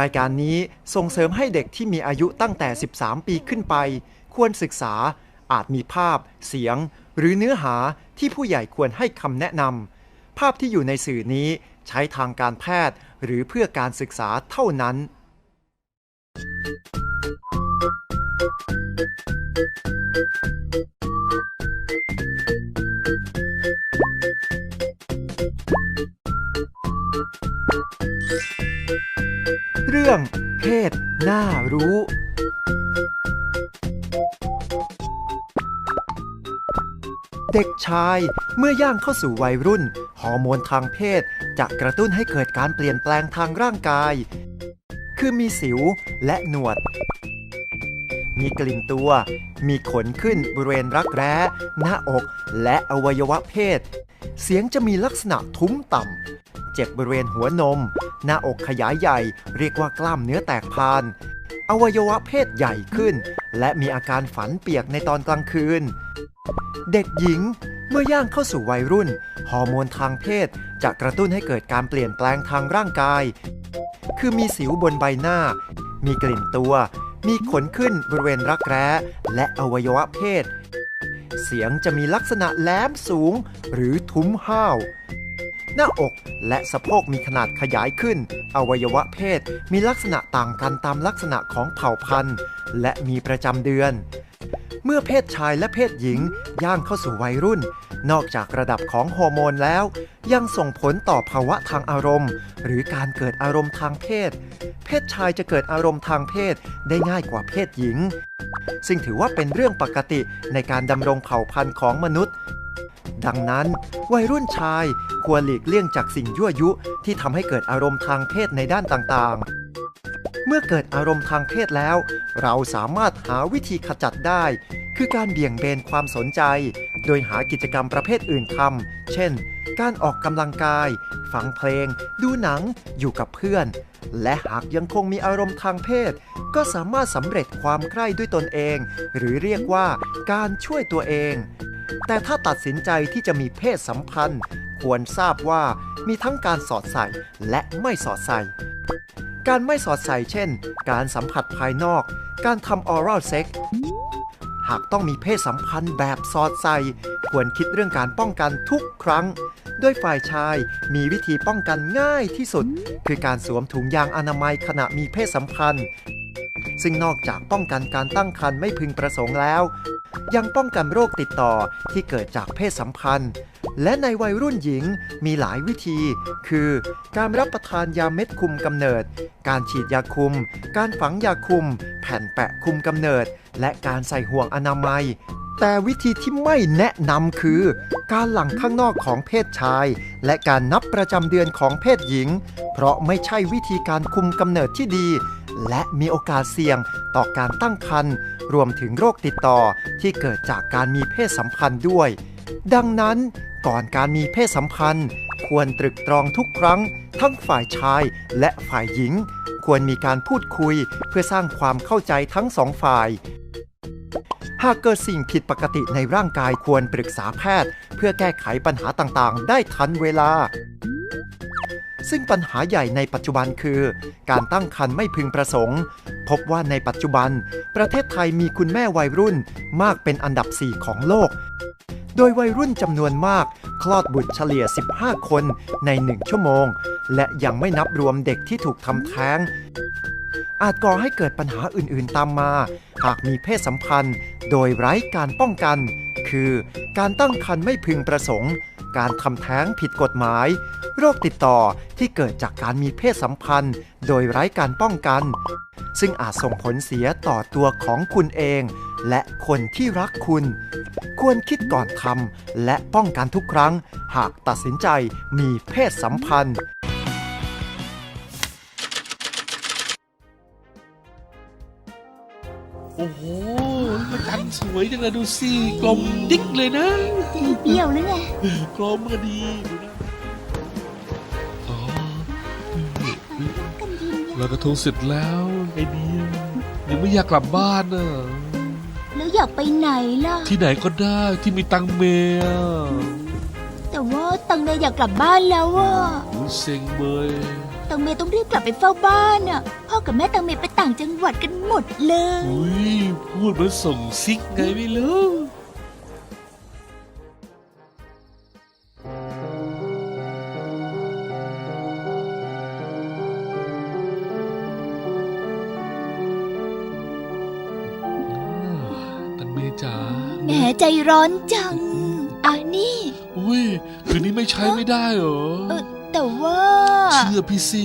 รายการนี้ส่งเสริมให้เด็กที่มีอายุตั้งแต่ 13 ปีขึ้นไป ควรศึกษาอาจมีภาพ เสียง หรือเนื้อหาที่ผู้ใหญ่ควรให้คำแนะนำภาพที่อยู่ในสื่อนี้ใช้ทางการแพทย์หรือเพื่อการศึกษาเท่านั้น เรื่องเพศน่ารู้ เด็กชายเมื่อย่างเข้าสู่วัยรุ่น ฮอร์โมนทางเพศจะกระตุ้นให้เกิดการเปลี่ยนแปลงทางร่างกาย คือมีสิวและหนวด มีกลิ่นตัว มีขนขึ้นบริเวณรักแร้ หน้าอกและอวัยวะเพศ เสียงจะมีลักษณะทุ้มต่ำเจ็บบริเวณหัวนม หน้าอกขยายใหญ่ เรียกว่ากล้ามเนื้อแตกพาน อวัยวะเพศใหญ่ขึ้น และมีอาการฝันเปียกในตอนกลางคืน เด็กหญิงเมื่อย่างเข้าสู่วัยรุ่น ฮอร์โมนทางเพศจะกระตุ้นให้เกิดการเปลี่ยนแปลงทางร่างกาย คือมีสิวบนใบหน้า มีกลิ่นตัว มีขนขึ้นบริเวณรักแร้และอวัยวะเพศ เสียงจะมีลักษณะแหลมสูงหรือทุ้มห้าว หน้าอกและสะโพกมีขนาดขยายขึ้น อวัยวะเพศมีลักษณะต่างกันตามลักษณะของเผ่าพันธุ์ และมีประจำเดือน เมื่อเพศชายและเพศหญิงย่างเข้าสู่วัยรุ่น นอกจากระดับของฮอร์โมนแล้ว ยังส่งผลต่อภาวะทางอารมณ์ หรือการเกิดอารมณ์ทางเพศ เพศชายจะเกิดอารมณ์ทางเพศได้ง่ายกว่าเพศหญิง ซึ่งถือว่าเป็นเรื่องปกติในการดำรงเผ่าพันธุ์ของมนุษย์ ดังนั้น วัยรุ่นชายควรหลีกเลี่ยงจากสิ่งยั่วยุที่ทำให้เกิดอารมณ์ทางเพศในด้านต่างๆ เมื่อเกิดอารมณ์ทางเพศแล้ว เราสามารถหาวิธีขจัดได้ คือการเบี่ยงเบนความสนใจ โดยหากิจกรรมประเภทอื่นทำเช่น การออกกำลังกาย ฟังเพลง ดูหนัง อยู่กับเพื่อน และหากยังคงมีอารมณ์ทางเพศ ก็สามารถสำเร็จความใคร่ด้วยตนเอง หรือเรียกว่าการช่วยตัวเอง แต่ถ้าตัดสินใจที่จะมีเพศสัมพันธ์ ควรทราบว่ามีทั้งการสอดใส่และไม่สอดใส่ การไม่สอดใส่เช่น การสัมผัสภายนอก การทำออรัลเซ็กหากต้องมีเพศสัมพันธ์แบบสอดใส่ ควรคิดเรื่องการป้องกันทุกครั้งโดยฝ่ายชายมีวิธีป้องกันง่ายที่สุด คือการสวมถุงยางอนามัยขณะมีเพศสัมพันธ์ ซึ่งนอกจากป้องกันการตั้งครรภ์ไม่พึงประสงค์แล้ว ยังป้องกันโรคติดต่อที่เกิดจากเพศสัมพันธ์ และในวัยรุ่นหญิงมีหลายวิธี คือการรับประทานยาเม็ดคุมกำเนิด การฉีดยาคุม การฝังยาคุม แผ่นแปะคุมกำเนิด และการใส่ห่วงอนามัย แต่วิธีที่ไม่แนะนำคือ การหลั่งข้างนอกของเพศชาย และการนับประจำเดือนของเพศหญิง เพราะไม่ใช่วิธีการคุมกำเนิดที่ดี และมีโอกาสเสี่ยงต่อการตั้งครรภ์รวมถึงโรคติดต่อที่เกิดจากการมีเพศสัมพันธ์ด้วย ดังนั้นก่อนการมีเพศสัมพันธ์ ควรตรึกตรองทุกครั้ง ทั้งฝ่ายชายและฝ่ายหญิง ควรมีการพูดคุยเพื่อสร้างความเข้าใจทั้งสองฝ่าย หากเกิดสิ่งผิดปกติในร่างกายควรปรึกษาแพทย์ เพื่อแก้ไขปัญหาต่างๆ ได้ทันเวลา ซึ่งปัญหาใหญ่ในปัจจุบันคือ การตั้งครรภ์ไม่พึงประสงค์ พบว่าในปัจจุบัน ประเทศไทยมีคุณแม่วัยรุ่นมากเป็นอันดับ 4 ของโลก โดยวัยรุ่นจำนวนมาก คลอดบุตรเฉลี่ย 15 คนใน 1 ชั่วโมง และยังไม่นับรวมเด็กที่ถูกทำแท้ง อาจก่อให้เกิดปัญหาอื่นๆตามมา หากมีเพศสัมพันธ์ โดยไร้การป้องกัน คือ การตั้งครรภ์ไม่พึงประสงค์ การทำแท้งผิดกฎหมาย โรคติดต่อที่เกิดจากการมีเพศสัมพันธ์ โดยไร้การป้องกัน ซึ่งอาจส่งผลเสียต่อตัวของคุณเอง และคนที่รักคุณ ควรคิดก่อนทำและป้องกันทุกครั้ง หากตัดสินใจมีเพศสัมพันธ์โอ้โห พระจันทร์สวยจังเลยดูสิกลมดิ๊กเลยนะเดี่ยวหรือไงกลมก็ดีดูนะอ๋อกันยินเนี่ยเรากระทงเสร็จแล้วไอเดียยังไม่อยากกลับบ้านน่ะแล้วอยากไปไหนล่ะ ที่ไหนก็ได้ที่มีตังเมียแต่ว่าตังเนยอยากกลับบ้านแล้วอะโอ้ยเซ็งเบย ตังเมต้องรีบกลับไปเฝ้าบ้านอะ พ่อกับแม่ตังเมไปต่างจังหวัดกันหมดเลย อุ้ยพูดเหมือนส่งซิกไงไม่รู้ ตังเมจ๋าแหมใจร้อนจัง อะนี่ อุ้ยคืนนี้ไม่ใช้ไม่ได้เหรอ เออแต่ว่า เชื่อพี่สิ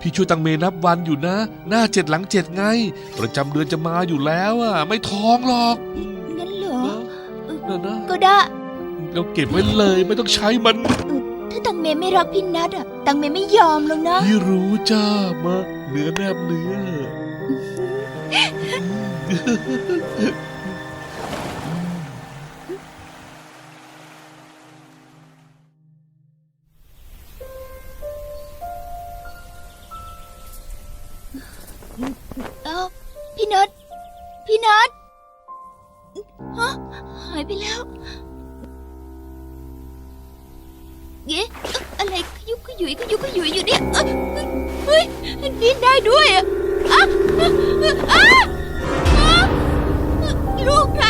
พี่ช่วยตังเมนับวันอยู่นะ หน้าเจ็ดหลังเจ็ดไง ประจำเดือนจะมาอยู่แล้วอะ ไม่ท้องหรอกงั้นเหรอนะนะนะก็ได้เราเก็บไว้เลยไม่ต้องใช้มัน ถ้าตังเมไม่รักพี่นัทอะ ตังเมไม่ยอมหรอกนะพี่รู้จ้ามาเนื้อแนบเนื้อ ขยุยขยุยขยุยอยู่เนี่ยเอ้ยเฮ้ยเฮ้ยดิ้นได้ด้วยอะอะอะอะอะลูกใคร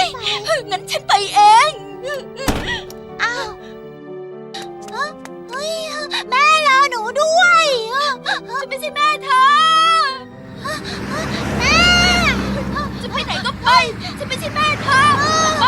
ช่ไหมงั้นฉันไปเองอ้าวเฮ้ยแม่รอหนูด้วยฉันไม่ใช่แม่เธอแม่จะไปไหนก็ไปฉันไม่ใช่แม่เธอไป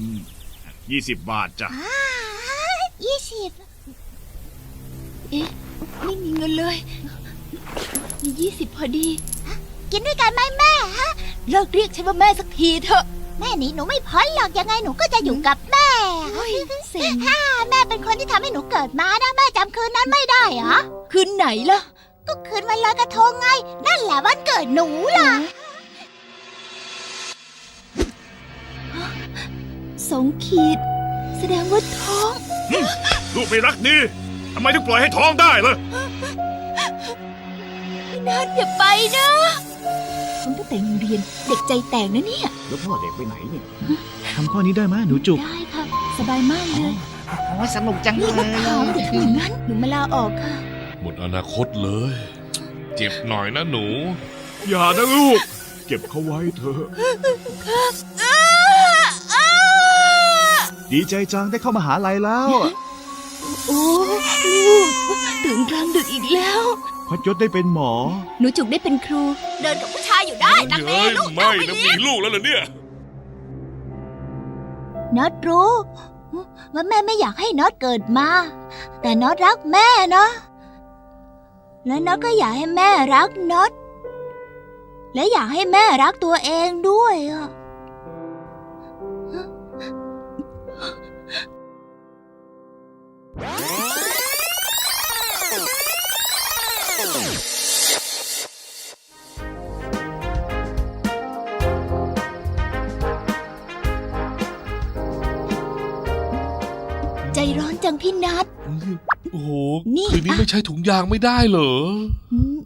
นี้ไอติม20บาทจ้ะ ยี่สิบเอ๊ะ ไม่มีเงินเลย มียี่สิบพอดี กินด้วยกันไหมแม่ฮะ เลิกเรียกฉันว่าแม่สักทีเถอะ แม่หนีหนูไม่พ้นหรอกยังไงหนูก็จะอยู่กับแม่เฮ้ยเซ็ง ฮ่าแม่เป็นคนที่ทำให้หนูเกิดมานะแม่จำคืนนั้นไม่ได้เหรอ คืนไหนล่ะ ก็คืนวันลอยกระทงไง นั่นแหละวันเกิดหนูล่ะ สองขีด แสดงว่าท้อง ลูกไม่รักดีทำไมถึงปล่อยให้ท้องได้ล่ะพี่นัทอย่าไปนะผมตั้งแต่โรงเรียนเด็กใจแตกนะเนี่ย แล้วพ่อเด็กไปไหนเนี่ยทำข้อนี้ได้ไหมหนูจุก ได้ค่ะ สบายมากเลยโอ้ยสนุกจังเลนี่ยมะขามเด็กอย่างนั้นหนูมาลาออกค่ะ หมดอนาคตเลย เจ็บหน่อยนะหนู อย่านะลูก เก็บเขาไว้เถอะ ดีใจจังได้เข้ามาหาลัยแล้ว โอ้ลูกตื่นกลางดึกอีกแล้วพัดยศได้เป็นหมอ หนูจุกได้เป็นครู เดินกับผู้ชายอยู่ได้ตักเมเฮ้ยลูกไม่นะมีลูกแล้วเหรอเนี่ย น็อตรู้ว่าแม่ไม่อยากให้น็อตเกิดมา แต่น็อตรักแม่นะ และน็อตก็อยากให้แม่รักน็อต และอยากให้แม่รักตัวเองด้วยอะ ใจร้อนจังพี่นัท โอ้โหนี่คืนนี้อะไม่ใช้ถุงยางไม่ได้เหรอ อืม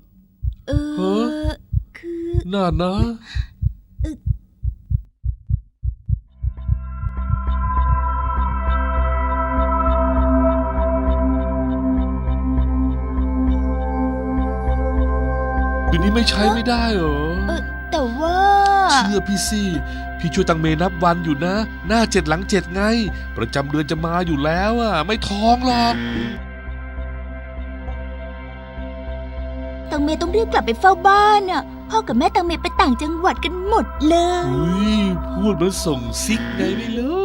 เอฮอคือ น่านะ ดี๋ยวนี้ไม่ใช้ไม่ได้เหรอ เออแต่ว่า เชื่อพี่สิพี่ช่วยตังเมนับวันอยู่นะ หน้าเจ็ดหลังเจ็ดไง ประจำเดือนจะมาอยู่แล้วอะ ไม่ท้องหรอก ตังเมต้องรีบกลับไปเฝ้าบ้านอะ พ่อกับแม่ตังเมไปต่างจังหวัดกันหมดเลย อุ้ยพูดเหมือนส่งซิกไงไม่รู้